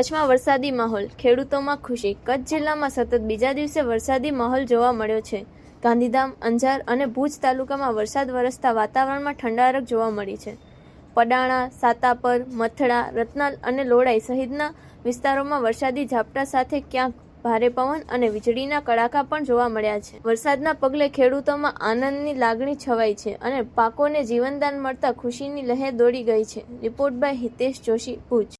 કચ્છમાં વરસાદી માહોલ, ખેડૂતોમાં ખુશી. કચ્છ જિલ્લામાં સતત બીજા દિવસે વરસાદી માહોલ જોવા મળ્યો છે. ગાંધીધામ, અંજાર અને ભુજ તાલુકામાં વરસાદ વરસતા વાતાવરણમાં ઠંડારક જોવા મળી છે. પડાણા, સાતાપર, મથડા, રતનાલ અને લોડાઈ સહિતના વિસ્તારોમાં વરસાદી ઝાપટા સાથે ક્યાંક ભારે પવન અને વીજળીના કડાકા પણ જોવા મળ્યા છે. વરસાદના પગલે ખેડૂતોમાં આનંદની લાગણી છવાઈ છે અને પાકોને જીવનદાન મળતા ખુશીની લહેર દોડી ગઈ છે. Report by Hitesh Joshi, Bhuj.